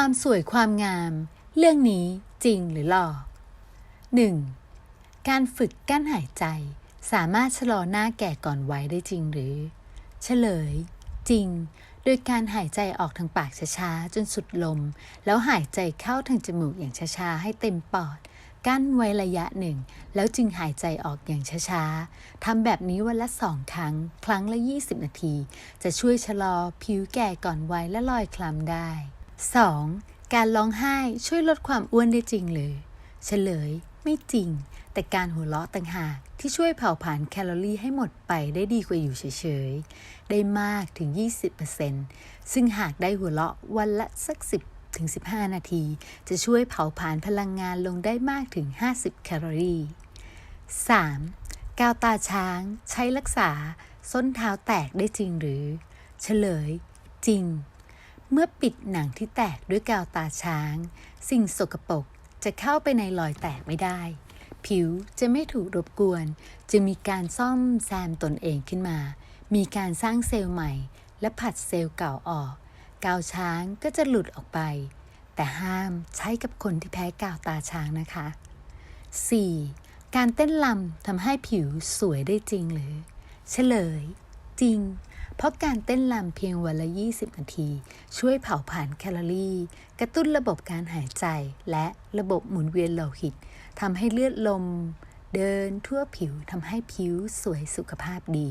ความสวยความงาม เรื่องนี้จริงหรือหลอก 1. การฝึกกั้นหายใจ สามารถชะลอหน้าแก่ก่อนวัยได้จริงหรือ เฉลย จริง โดยการหายใจออกทางปากช้าๆ จนสุดลม แล้วหายใจเข้าทางจมูกอย่างช้าๆ ให้เต็มปอด กั้นไว้ระยะหนึ่ง แล้วจึงหายใจออกอย่างช้าๆทำแบบนี้วันละสองครั้ง ครั้งละ 20 นาที จะช่วยชะลอผิวแก่ก่อนวัยและรอยคล้ำได้ 2. การร้องไห้ช่วยลดความอ้วนได้จริงหรือเฉลย ไม่จริง แต่การหัวเราะต่างหากที่ช่วยเผาผลาญแคลอรี่ให้หมดไปได้ดีกว่าอยู่เฉยๆ ได้มากถึง 20%ซึ่งหากได้หัวเราะวันละสัก 10ถึง15 นาที จะช่วยเผาผลาญพลังงานลงได้มากถึง 50 แคลอรี่ 3. กาวตาช้างใช้รักษา ส้นเท้าแตกได้จริงหรือ เฉลย จริง เมื่อปิดหนังที่แตกด้วยกาวตาช้าง สิ่งสกปรกจะเข้าไปในรอยแตกไม่ได้ ผิวจะไม่ถูกรบกวนจึงมีการซ่อมแซมตนเองขึ้นมา มีการสร้างเซลล์ใหม่ และผัดเซลล์เก่าออก กาวช้างก็จะหลุดออกไป แต่ห้ามใช้กับคนที่แพ้กาวตาช้างนะคะ 4. การเต้นลำทำให้ผิวสวยได้จริงหรือ เฉลย จริง เพราะการเต้นลำเพียงวันละ 20 นาที ช่วยเผาผลาญแคลอรี่ กระตุ้นระบบการหายใจ และระบบหมุนเวียนโลหิตทำให้เลือดลม เดินทั่วผิวทำให้ผิวสวยสุขภาพดี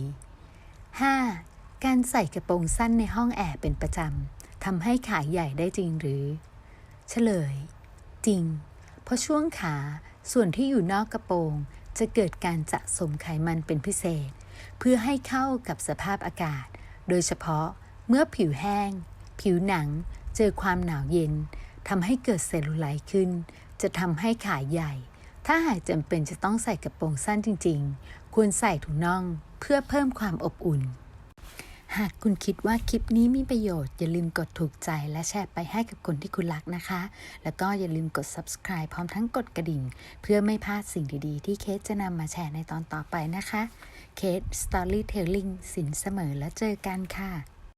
5. การใส่กระโปรงสั้นในห้องแอร์เป็นประจำทำให้ขาใหญ่ได้จริงหรือ เฉลย จริง เพราะช่วงขาส่วนที่อยู่นอกกระโปรงจะเกิดการสะสมไขมันเป็นพิเศษ เพื่อให้เข้ากับสภาพอากาศ โดยเฉพาะเมื่อผิวแห้ง ผิวหนังเจอความหนาวเย็นทำให้เกิดเซลลูไลท์ขึ้น จะทำให้ขาใหญ่ ถ้าหากจำเป็นจะต้องใส่กระโปรงสั้นจริง ๆ ควรใส่ถุงน่องเพื่อเพิ่มความอบอุ่น หากคุณคิดว่าคลิปนี้มีประโยชน์ อย่าลืมกดถูกใจและแชร์ไปให้กับคนที่คุณรักนะคะ แล้วก็อย่าลืมกด subscribe พร้อมทั้งกดกระดิ่ง เพื่อไม่พลาดสิ่งดีๆ ที่เคสจะนำมาแชร์ในตอนต่อไปนะคะ เคส Storytelling สินเสมอแล้วเจอกันค่ะ